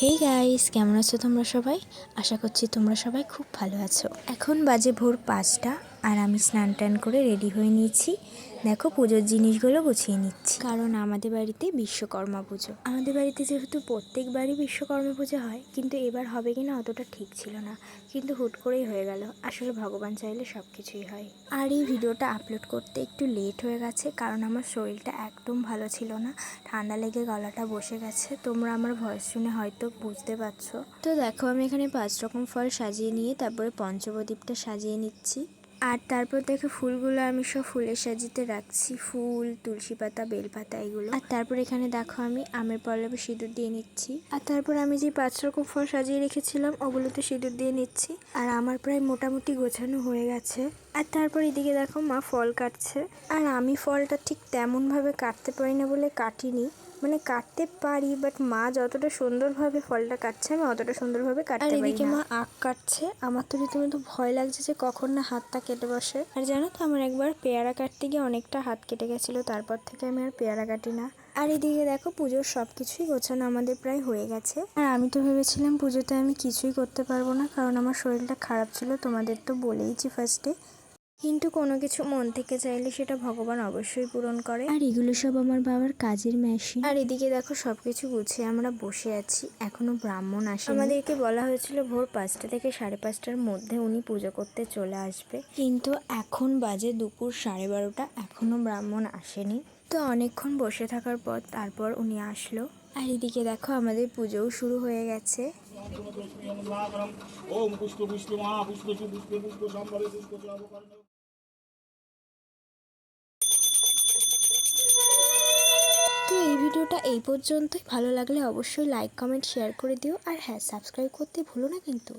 Hey guys কেমন আছো তোমরা সবাই? আশা করছি তোমরা সবাই খুব ভালো আছো। এখন বাজে ভোর পাঁচটা। আর আমি স্নান টান করে রেডি হয়ে নিয়েছি। দেখো পুজোর জিনিসগুলো গুছিয়ে নিচ্ছি। কারণ আমাদের বাড়িতে বিশ্বকর্মা পুজো। আমাদের বাড়িতে যেহেতু প্রত্যেকবারই বিশ্বকর্মা পুজো হয় কিন্তু এবার হবে কিনা অতটা ঠিক ছিল না। কিন্তু হুট করেই হয়ে গেল। আসলে ভগবান চাইলে সব কিছুই হয়। আর এই ভিডিওটা আপলোড করতে একটু লেট হয়ে গেছে কারণ আমার শরীরটা একদম ভালো ছিল না। ঠান্ডা লেগে গলাটা বসে গেছে। তোমরা আমার ভয়েস শুনে হয়তো বুঝতে পারছ। তো দেখো আমি এখানে পাঁচ রকম ফল সাজিয়ে নিয়ে তারপরে পঞ্চপ্রদীপটা সাজিয়ে নিচ্ছি। আর তারপর দেখো ফুলগুলো আমি সব ফুলের সাজিতে রাখছি। ফুল, তুলসী পাতা বেলপাতা এগুলো। আর তারপর এখানে দেখো আমি আমের পল্লবে সিঁদুর দিয়ে নিচ্ছি। আর তারপর আমি যে পাঁচ রকম ফল সাজিয়ে রেখেছিলাম, ওগুলোতে সিঁদুর দিয়ে নিচ্ছি। আর আমার প্রায় মোটামুটি গোছানো হয়ে গেছে। আর তারপর এদিকে দেখো মা ফল কাটছে। আর আমি ফলটা ঠিক তেমনভাবে কাটতে পারি না বলে কাটিনি। মানে কাটতে পারি বাট মা যতটা সুন্দরভাবে ফলটা কাটছে আমি অতটা সুন্দরভাবে কাটতে পারি এদিকে মা আখ কাটছে। আমার তো রীতিমতো ভয় লাগছে যে কখন না হাতটা কেটে বসে। আর জানো তো আমার একবার পেয়ারা কাটতে গিয়ে অনেকটা হাত কেটে গেছিল তারপর থেকে আমি আর পেয়ারা কাটি না। আর এদিকে দেখো পুজোর সব কিছুই গোছানো আমাদের প্রায় হয়ে গেছে। আর আমি তো ভেবেছিলাম পুজোতে আমি কিছুই করতে পারব না কারণ আমার শরীরটা খারাপ ছিল তোমাদের তো বলেইছি ফার্স্টে কিন্তু কোনো কিছু মন থেকে চাইলে সেটা ভগবান অবশ্যই পূরণ করে। আর এগুলো সব আমার বাবার কাজের মেশিন আর এদিকে দেখো সবকিছু গুছিয়ে আমরা বসে আছি এখনও ব্রাহ্মণ আসে আমাদেরকে বলা হয়েছিল ভোর পাঁচটা থেকে সাড়ে পাঁচটার মধ্যে উনি পুজো করতে চলে আসবে। কিন্তু এখন বাজে দুপুর সাড়ে বারোটা এখনও ব্রাহ্মণ আসেনি। তো অনেকক্ষণ বসে থাকার পর তারপর উনি আসলো। আর এদিকে দেখো আমাদের পুজোও শুরু হয়ে গেছে। তো এই ভিডিওটা এই পর্যন্তই। ভালো লাগলে অবশ্যই লাইক কমেন্ট শেয়ার করে দিও। আর হ্যাঁ সাবস্ক্রাইব করতে ভুলো না কিন্তু।